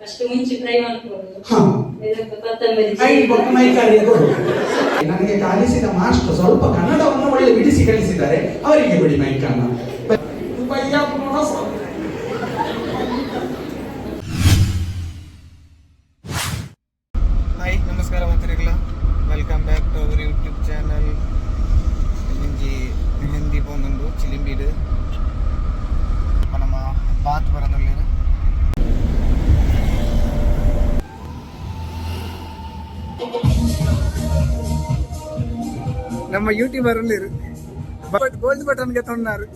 ஃபர்ஸ்ட்டுக்கு மைக்க கை ನನಗೆ ಕಾಲಿಸಿದ ಮಾಸ್ಟರ್ ಸ್ವಲ್ಪ ಕನ್ನಡವನ್ನು ಒಳ್ಳೆ ಬಿಡಿಸಿ ಕಳಿಸಿದ್ದಾರೆ ಅವರಿಗೆ ಬಿಡಿ ಮೈಕನ್ನ ನಮ್ಮ ಯೂಟ್ಯೂಬರ್ ಬಟ್ ಗೋಲ್ಡ್ ಬಟನ್ಗೆ ತೊಂದಾರು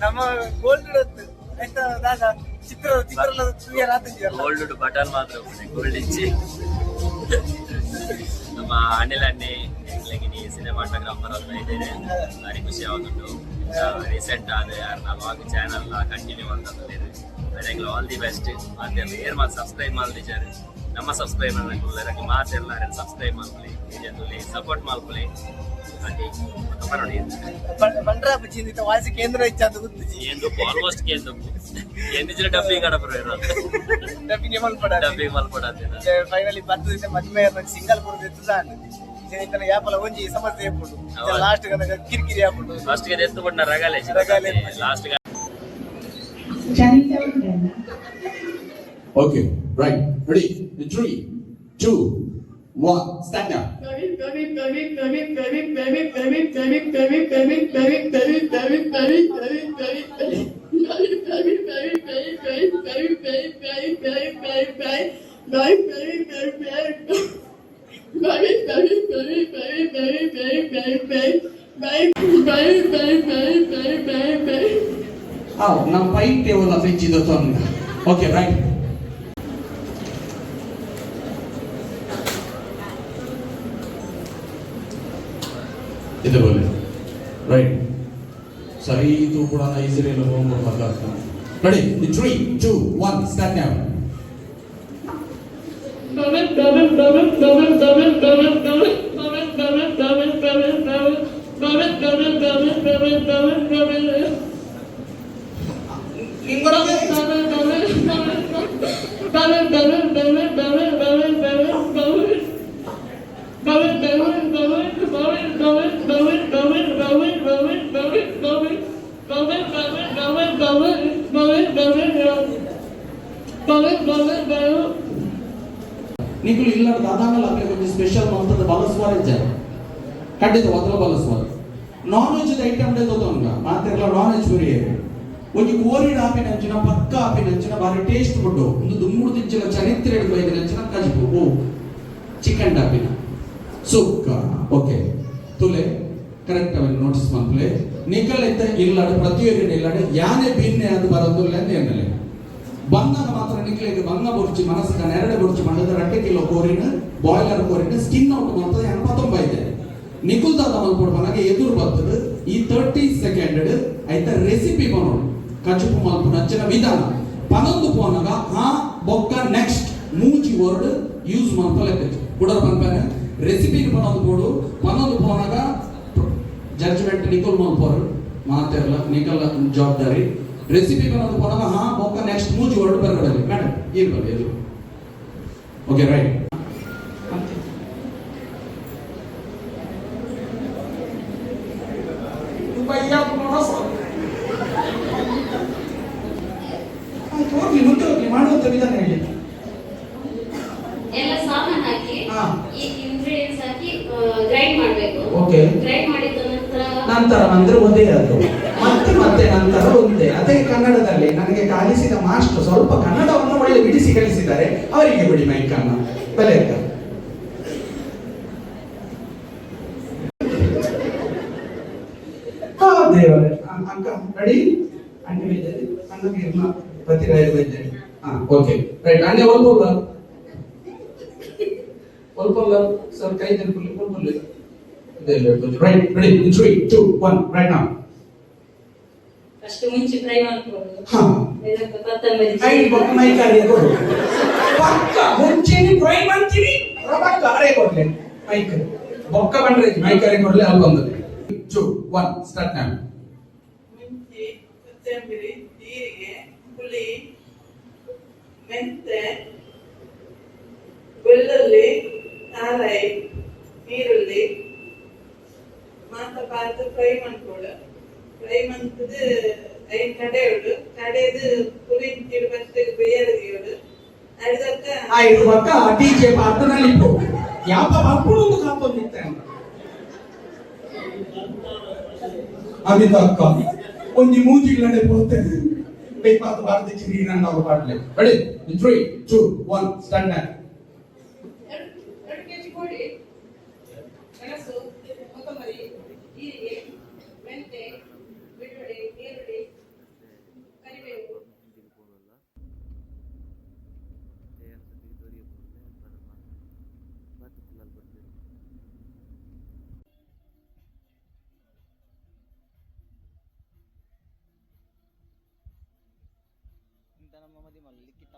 ನಮ್ಮ ಗೋಲ್ಡ್ ಚಿತ್ರ ಗೋಲ್ಡ್ ಬಟನ್ ಮಾತ್ರ ಗೋಲ್ಡ್ ನಮ್ಮ ಅನಿಲ್ ಅನ್ನಿ ಸಿನಿಮಾ ಸಿನಿಮಾಟೋಗ್ರಾಫರ್ ಅಂತ ಇದ್ದೇನೆ. ಭಾರಿ ಖುಷಿ ಆಗುತ್ತುಂಟು ರೀಸೆಂಟ್ ಆದ ಚಾನಲ್ ಕಂಟಿನ್ಯೂ ಅದಕ್ಕೆ ಆಲ್ ದಿ ಬೆಸ್ಟ್ ಮತ್ತೆ ಏರ್ ಮಾಡಿ ಸಬ್ಸ್ಕ್ರೈಬ್ ಮಾಡ್ತಿದ್ದಾರೆ ನಮ್ಮ ಸಬ್ಸ್ಕ್ರೈಬ್ ಮಾಡಕ್ಕೆ ಮಾತೆಲ್ಲ ಸಬ್ಸ್ಕ್ರೈಬ್ ಮಾಡ್ಕೊಳ್ಳಿ ಇದರಲ್ಲಿ ಸಪೋರ್ಟ್ ಮಾಡ್ಕೊಳ್ಳಿ ಹಾಗೆ ತುಂಬ ನೋಡಿ ಬಂಡ್ರ ಬಚ್ಚಿಂದಿತ ವಾಸಿ ಕೇಂದ್ರ ಇಚ್ಚಾದ ಗುರ್ತಿಜಿ ಎಂದು ಆಲ್ಮೋಸ್ಟ್ ಕೇಂದ್ರ ಎಂದಿನ ಡಬ್ಬಿಂಗ್ ಆಡಪ್ರ ಡಬ್ಬಿಂಗ್ ಮಲ್ಪಡ ಡಬ್ಬಿಂಗ್ ಮಲ್ಪಡತ್ತೇನೆ ಫೈನಲಿ ಬರ್ತದೆ ಮದ್ಮೆ ಸಿಂಗಲ್ ಬರೋದು ಎತ್ತುದಾನ್ ಇದನ್ನ ಯಾಪಲ ಒಂಜಿ ಸಮಸ್ಯೆ ಏಪುಡು ಹೌದು. ಲಾಸ್ಟ್ ಗನಕ ಕಿರಿಕಿರಿ ಆಪುಡು ಫಸ್ಟ್ ಗೆ ಎತ್ತು ಬಣ್ಣ ರಗಾಲೆ ರಗಾಲೆ. ಲಾಸ್ಟ್ ಗೆ Okay, Right, ready? In three, two, one, stand up. Oh, now fight they will have been to. Okay, right? ನಮ್ಮ ಪೈಪ್ ಟೇಬಲ್ ಫ್ರಿಡ್ಜ್ ಇದು ತೊಂದ ಓಕೆ ರೈಟ್ ಇದು ಬೋಲೆ ರೈಟ್ ಸರಿ ಇದು ಕೂಡ Israel ಹೋಗ್ಬಿಡ್ಬೇಕಾಗ್ತ ready three two one start now నీకు ఇళ్ళ దాదాపు అక్కడికి కొంచెం స్పెషల్ మంతది బలస్వారి ఇచ్చారు ಖಂಡಿತ ಮೊದಲ ಬಲಸುವರು ನಾನ್ ವೆಜ್ ಐಟಮ್ ಡೇ ತಗೊಂಡ ಮಾತ್ರೆಗಳ ನಾನ್ ವೆಜ್ ಹುರಿಯರು ಒಂದು ಕೋರಿಡ್ ಆಪಿನ ಪಕ್ಕ ಟೇಸ್ಟ್ ಕೊಟ್ಟು ಒಂದು ದುಮ್ಮೂರು ತಿಂಚಿನ ಚರಿತ್ರೆ ಐದು ಹಂಚಿನ ಕಜಿಪು ಚಿಕನ್ ಡಾಪಿನ ಸುಕ್ಕ. ಓಕೆ ತುಲೆ ಕರೆಕ್ಟ್ ಅವನ್ ನೋಟಿಸ್ ಮಂತ್ಲೆ ನಿಕಲ್ ಇತ್ತ ಇಲ್ಲಡೆ ಪ್ರತಿಯೊಂದು ಯಾನೇ ಬೀನ್ನೆ ಅದು ಬರೋದಿಲ್ಲ ಅಂತ ಬಂಗಾಗ ಮಾತ್ರ ನಿಕ್ಲಿಗೆ ಬಂಗ ಬುರ್ಚಿ ಮನಸ್ಸಿಗೆ ನೆರಳೆ ಬುರ್ಚಿ ಮಾಡಿದ ರಟ್ಟೆ ಕಿಲೋ ಕೋರಿನ ಬಾಯ್ಲರ್ ಕೋರಿನ ಸ್ಕಿನ್ ಔಟ್ ಮಾಡ್ತದೆ ಎಪ್ಪತ್ತೊಂಬ ಇದೆ ನಿಕುಲ್ದಾದ ಮಲ್ಪಡು ಮನೆಗೆ ಎದುರು ಬರ್ತದೆ. ಈ ತರ್ಟಿ ಸೆಕೆಂಡ್ ಐತ ರೆಸಿಪಿ ಬನೋ ಕಚುಪು ಮಲ್ಪು ನಚ್ಚಿನ ವಿಧಾನ. ಪನೊಂದು ಪೋನಾಗ, ಆ, ಬೊಕ್ಕ ನೆಕ್ಸ್ಟ್ ಮೂಚಿ ವರ್ಡ್ ಯೂಸ್ ಮಾಡ್ಕೊಲೆಕ್ಕ ಕುಡರ್ ರೆಸಿಪಿ ರೆಸಿಪಿಗೆ ಪನೊಂದು ಕೊಡು ಪನೊಂದು ಪೋನಾಗ ಜಡ್ಜ್ಮೆಂಟ್ ನಿಕುಲ್ ಮಲ್ಪೋರು ಮಾತೆಲ್ಲ ನಿಕಲ್ ಜವಾಬ್ದಾರಿ. ರೆಸಿಪಿ ಬನೋದು ಪೋನಾಗ ಹಾ ಬೊಕ್ಕ ವರ್ಡ್ ಬರ್ಗಡಲಿ ಮೇಡಮ್ ಬರಲಿ ಇದು ಓಕೆ ರೈಟ್ ಹೋಗ್ಲಿ ಮುಂದೆ ಹೋಗ್ಲಿ ಮಾಡುವಂತ ವಿಧಾನ ಹೇಳಿ ಎಲ್ಲ ಸಾಮಾನು ಹಾಕಿ. ಈ ಇಂಗ್ರೀಡಿಯೆಂಟ್ಸ್ ಹಾಕಿ ಗ್ರೈಂಡ್ ಮಾಡಬೇಕು. ಓಕೆ ಗ್ರೈಂಡ್ ಮಾಡಿದ ನಂತರ ನಂತರ ಅಂದ್ರೆ ಒಂದೇ ಅದು. ಮತ್ತೆ ನಂತರ ಒಂದೇ ಅದೇ ಕನ್ನಡದಲ್ಲಿ ನನಗೆ ಕಾಲಿಸಿದ ಮಾಸ್ಟರ್ ಸ್ವಲ್ಪ ಕನ್ನಡವನ್ನು ಒಳ್ಳೆ ಬಿಡಿಸಿ ಕಲಿಸಿದ್ದಾರೆ, ಅವರಿಗೆ ಬಿಡಿ ಮೈಕ್ ಅನ್ನ ಬೆಲೆ ದೇವರೇ ರೆಡಿ ಹಾ ಓಕೆ ರೈಟ್ ಅಣ್ಣ ಒಲ್ಪಲ್ಲ ಒಲ್ಪಲ್ಲ ಸರ್, ಕೈ ತಿರ್ಕೊಳ್ಳಿ ಒಲ್ಪಲ್ಲ right ready three two one right ನಾ ಅಷ್ಟು ಮುಂಚೆ ಫ್ರೈ ಮಾಡ್ಕೊಂಡು ಇದಕ್ಕೆ ಕೊತ್ತಂಬರಿ ಫ್ರೈ ಕೊಟ್ಟು ಮೈ ಕಾಲಿಗೆ ಕೊಡು ಪಕ್ಕ ಮುಂಚೆನೆ ಫ್ರೈ ಮಾಡ್ತೀವಿ ರಬಕ್ಕ ಅರೆ ಕೊಡ್ಲೆ ಮೈ ಕರಿ ಬೊಕ್ಕ ಬಂದ್ರೆ ಮೈ ಕರಿ ಕೊಡ್ಲೆ ಅಲ್ಲಿ ಬಂದದೆ ಟು ಒನ್ ಸ್ಟಾರ್ಟ್ ನಾವು ಮುಂಚೆ ಕೊತ್ತಂಬರಿ ಜೀರಿಗೆ ಹುಳಿ ಮೆಂತೆ ಬೆಳ್ಳುಳ್ಳಿ ನಾರೈ ಈರುಳ್ಳಿ ಮಾತ ಪಾತ್ರ ಫ್ರೈ ಮಾಡ್ಕೊಳ್ಳು ಫ್ರೈ ಮಾಡ್ತದೆ ಕಡೆಯುಡು ಕಡೆದು ಕುರಿಂತಿರು ಮತ್ತೆ ಬೇಯರಿಗೆಯುಡು ಅದಕ್ಕ ಆ ಇದು ಬಕ್ಕ ಟೀಚೆ ಪಾತ್ರನಲ್ಲಿ ಇಪ್ಪು ಯಾವ ಬರ್ಕೊಂಡು ಕಾಪೊಂದಿತ್ತೆ ಅಮಿತ ಅಕ್ಕ ಒಂಜಿ ಮೂಜಿಗಳಡೆ ಪೋತೆ ಕೈ ಪಾತ್ರ ಬಾರ್ದಿಚ್ಚಿ ನೀರನ್ನ ಅವರು ಪಾಡ್ಲೆ ready three two one stand ಇಂತ ನಮ್ಮ ಮದಿ ಮಲ್ಲಿಕ್ಕಿತ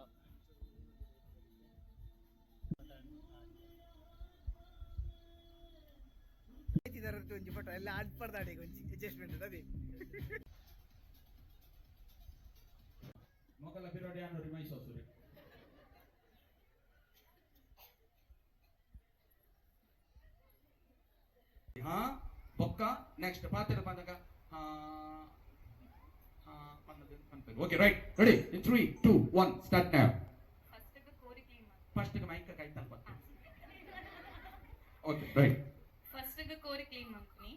ಒಂಜಿ ಫೋಟೋ ಎಲ್ಲ ಆಡ್ಪಡ್ದಾಡಿ ಒಂಜಿ ಅಡ್ಜಸ್ಟ್ಮೆಂಟ್ ಅದೇ ಮೊದಲ ಪಿರೋಡಿ ಅನ್ನೋರಿ ಮೈಸೂರು ಹಾ ಬೊಕ್ಕ ನೆಕ್ಸ್ಟ್ ಪಾತ್ರ ಬಂದಾಗ ಹಾ ಹಾ okay right ready in three two one start now first mic ಕೈ ತಲ್ಪ ಓಕೆ ರೈಟ್ ಫಸ್ಟ್ ಕೋರಿ ಕ್ಲೀನ್ ಮಾಡ್ತೀನಿ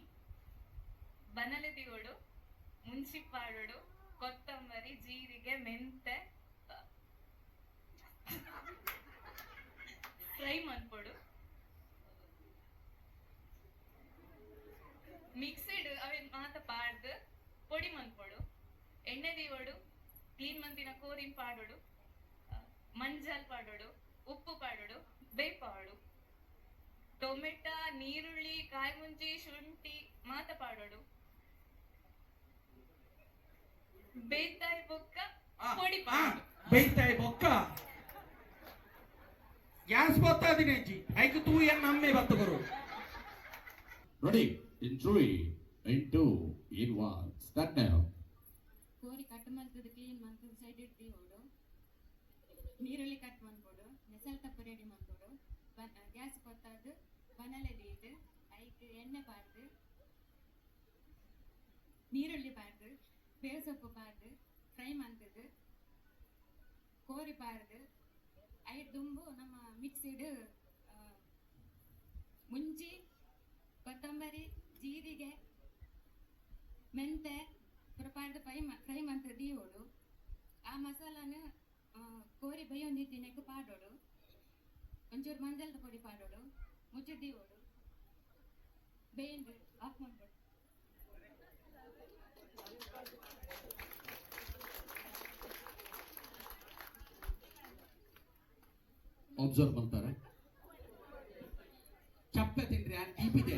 ಬನಲೆ ತಿಗೋಡು ಮುಂಚಿಪ್ಪಾಡೋಡು ಕೊತ್ತಂಬರಿ, ಜೀರಿಗೆ, ಮೆಂತೆ, ಫ್ರೈ ಮಾಡ್ಕೊಡು. ಮಿಕ್ಸಿಡ್ ಅವೇನ್ ಮಾತ ಪಾಡ್ದು ಪೊಡಿ ಮಾಡ್ಕೊಡು ಎಣ್ಣೆ ದೀವೋಡು ಕ್ಲೀನ್ ಮಂತಿನ ಕೋರಿನ್ ಪಾಡೋಡು ಮಂಜಾಲ್ ಪಾಡೋಡು ಉಪ್ಪು ಪಾಡೋಡು ಬೇಪಾಡು ಟೊಮೆಟ ನೀರುಳ್ಳಿ ಕಾಯಿ ಮುಂಚಿ ಶುಂಠಿ ಮಾತ ಪಾಡೋಡು. ಬೇತಾಯಿ ಬೊಕ್ಕ ಪೊಡಿ ಪಾಡೋಡು. ಬೈತಾಯಿ ಬೊಕ್ಕ. ಗ್ಯಾಸ್ ಬತ್ತಾದಿನಿ ಅಜ್ಜಿ? ಐಕು ತೂ ಎನ್ ಅಮ್ಮೆ ಬತ್ತು ಬರು ನೋಡಿ two in one start now ಕೋರಿ ಕಟ್ ಕ್ಲೀನ್ ಮಂತ್ ಸೈಡ್ ಇಡ್ತೀವಿ ಹೋಡು ನೀರುಳ್ಳಿ ಕಟ್ ಮಾಡ್ಕೊಡು ನೆಸಲ್ ತಪ್ಪು ರೆಡಿ ಮಾಡ್ಕೊಡು ಗ್ಯಾಸ್ ಕೊತ್ತಾದು ಬನಲೆ ದೀದು ಐಕ್ ಎಣ್ಣೆ ಪಾಡ್ದು ನೀರುಳ್ಳಿ ಪಾಡ್ದು ಬೇವು ಸೊಪ್ಪು ಫ್ರೈ ಮಾಡ್ತದು ಕೋರಿ ಪಾಡ್ದು ಐದು ದುಂಬು ನಮ್ಮ ಮಿಕ್ಸಿಡ್ ಮುಂಚಿ ಕೊತ್ತಂಬರಿ, ಜೀರಿಗೆ ಮೆಂತೆ ಪುರಪಾಡ್ದು ಪೈ ಮಾ, ಫ್ರೈ ಮಾಡ್ತದೆ ದೀವೋಡು ಆ ಮಸಾಲಾನ ಕೋರಿ ಬೈಯೊಂದಿತ್ತು ನೆಕ್ಕು ಪಾಡೋಡು. ಒಂಚೂರು ಮಂಜಲ್ದ ಪುಡಿ ಪಾಡೋಡು. ಮುಚ್ಚಿ ದೀವೋಡು ಬೇಯ್ದು ಆಫ್ ಮಾಡ್ಬಿಡು ಅಬ್ಸರ್ವ್ ಮಾಡ್ತಾರೆ. ಚಪ್ಪೆ ತಿಂದ್ರೆ ಯಾರು ಟಿಪಿದೆ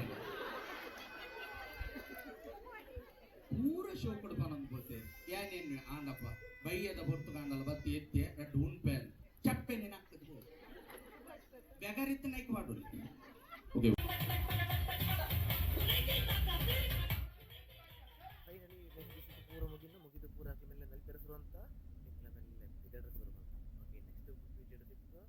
ಏನೇನು ಆಂಡಪ್ಪ. ಬೈಯದ ಹೊರ್ತು ಕಾಣಲ್ಲ ಬತ್ತಿ ಎತ್ತೆ ಎರಡು ಉಣ್ಪೆ ಚಪ್ಪೆ ನೆನಾಗ್ತದೆ ಬೆಗರಿತ್ತು ನೈಕ್ ಮಾಡು ಓಕೆ ಬಾಯ್ ಪೂರ ಮುಗಿದು ಮುಗಿದು ಪೂರ ಓಕೆ ನೆಕ್ಸ್ಟ್ ವಿಡಿಯೋ ಸಿಗ್ತದೆ.